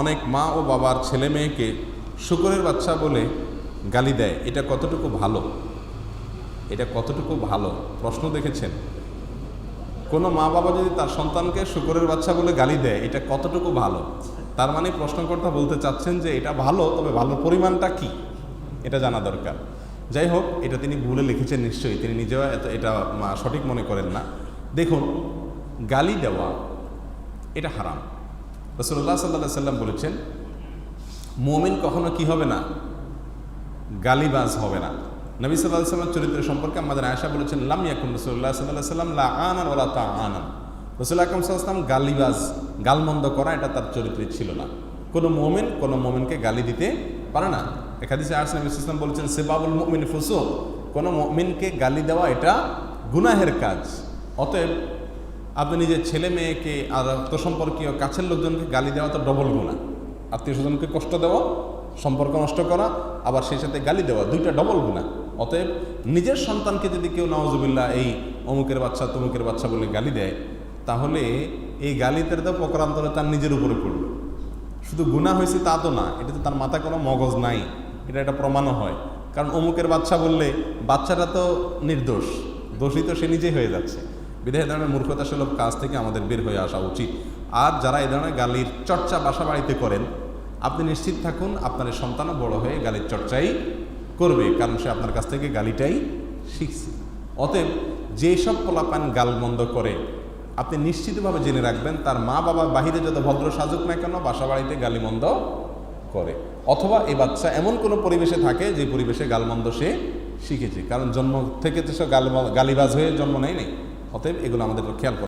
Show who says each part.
Speaker 1: অনেক মা ও বাবার ছেলে মেয়েকে শুকরের বাচ্চা বলে গালি দেয়। এটা কতটুকু ভালো? এটা কতটুকু ভালো? প্রশ্ন দেখেছেন? কোনো মা বাবা যদি তার সন্তানকে শুকরের বাচ্চা বলে গালি দেয়, এটা কতটুকু ভালো? তার মানে প্রশ্নকর্তা বলতে চাচ্ছেন যে এটা ভালো, তবে ভালো পরিমাণটা কি? এটা জানা দরকার। যাই হোক, এটা তিনি ভুলে লিখেছেন নিশ্চয়ই। তিনি নিজেও এত, এটা সঠিক মনে করেন না। দেখুন, গালি দেওয়া, এটা হারাম। রসুল্লাহ সাল্লাহ সাল্লাম বলেছেন, মোমিন কখনো কি হবে না? গালিবাজ হবে না। নবী সাল্লাহ সাল্লাম চরিত্র সম্পর্কে আমাদের আয়সা বলেছেন, লাম ইয়াকুন রসুল্লাহ সাল্লাহ সাল্লাম লা আনান ওলা তা আনান রসুল আকরম সাল্লাম গালিবাজ, গালমন্দ করা এটা তার চরিত্রে ছিল না। কোনো মোমেন কোনো মোমেনকে গালি দিতে পারে না। একাদিসে আর্স নবী ইসলাম বলেছেন, সেবাবুল মুমিন ফুসো কোনো মুমিনকে গালি দেওয়া এটা গুনাহের কাজ। অতএব আপনি নিজের ছেলে মেয়েকে আর সম্পর্কীয় কাছের লোকজনকে গালি দেওয়া তো ডবল গুণা। আত্মীয় স্বজনকে কষ্ট দেওয়া, সম্পর্ক নষ্ট করা, আবার সেই সাথে গালি দেওয়া, দুইটা ডবল গুণা। অতএব নিজের সন্তানকে যদি কেউ নওয়াজুবিল্লাহ এই অমুকের বাচ্চা, তমুকের বাচ্চা বলে গালি দেয়, তাহলে এই গালিতে তো প্রকারান্তরে তার নিজের উপরে পড়বে। শুধু গুণা হয়েছে তা তো না, এটা তো তার মাথায় কোনো মগজ নাই, এটা একটা প্রমাণও হয়। কারণ অমুকের বাচ্চা বললে বাচ্চাটা তো নির্দোষ দোষী তো সে নিজেই হয়ে যাচ্ছে। বিধায় এ ধরনের মূর্খতা সুলভ কাজ থেকে আমাদের বের হয়ে আসা উচিত। আর যারা এই ধরনের গালির চর্চা বাসা বাড়িতে করেন, আপনি নিশ্চিত থাকুন আপনার সন্তানও বড় হয়ে গালির চর্চাই করবে, কারণ সে আপনার কাছ থেকে গালিটাই শিখছে। অতএব যেসব পোলাপান গালমন্দ করে, আপনি নিশ্চিতভাবে জেনে রাখবেন তার মা বাবা বাহিরে যত ভদ্র সাজুক না কেন বাসা বাড়িতে গালিমন্দ করে। অথবা এই বাচ্চা এমন কোনো পরিবেশে থাকে যে পরিবেশে গালমন্দ সে শিখেছে, কারণ জন্ম থেকে তো সে গালিবাজ হয়ে জন্ম নেয় নেই। অতএব এগুলো আমাদের খেয়াল